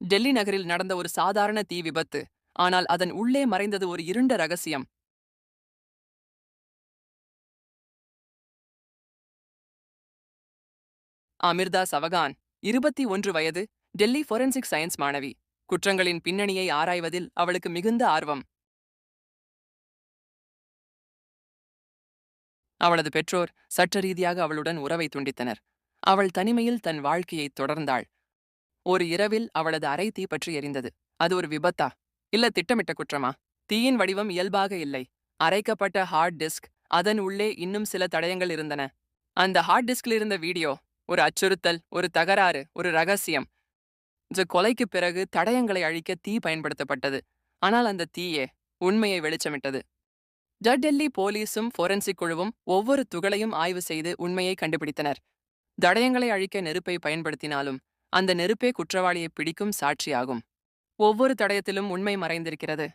டெல்லி நகரில் நடந்த ஒரு சாதாரண தீ விபத்து. ஆனால் அதன் உள்ளே மறைந்தது ஒரு இருண்ட ரகசியம். அமிர்தா சவகான் இருபத்தி ஒன்று வயது டெல்லி ஃபொரன்சிக் சயின்ஸ் மாணவி. குற்றங்களின் பின்னணியை ஆராய்வதில் அவளுக்கு மிகுந்த ஆர்வம். அவளது பெற்றோர் சட்ட ரீதியாக அவளுடன் உறவை துண்டித்தனர். அவள் தனிமையில் தன் வாழ்க்கையை தொடர்ந்தாள். ஒரு இரவில் அவளது அறை தீப்பற்றி எரிந்தது. அது ஒரு விபத்தா? இல்ல திட்டமிட்ட குற்றமா? தீயின் வடிவம் இயல்பாக இல்லை. அரைக்கப்பட்ட ஹார்ட் டிஸ்க் அதன் உள்ளே இன்னும் சில தடயங்கள் இருந்தன. அந்த ஹார்ட் டிஸ்கில் இருந்த வீடியோ ஒரு அச்சுறுத்தல் ஒரு தகராறு ஒரு ரகசியம். இந்த கொலைக்குப் பிறகு தடயங்களை அழிக்க தீ பயன்படுத்தப்பட்டது. ஆனால் அந்த தீயே உண்மையை வெளிச்சமிட்டது. டெல்லி போலீஸும் ஃபோரன்சிக் குழுவும் ஒவ்வொரு துகளையும் ஆய்வு செய்து உண்மையை கண்டுபிடித்தனர். தடயங்களை அழிக்க நெருப்பை பயன்படுத்தினாலும் அந்த நெருப்பே குற்றவாளியை பிடிக்கும் சாட்சியாகும். ஒவ்வொரு தடயத்திலும் உண்மை மறைந்திருக்கிறது.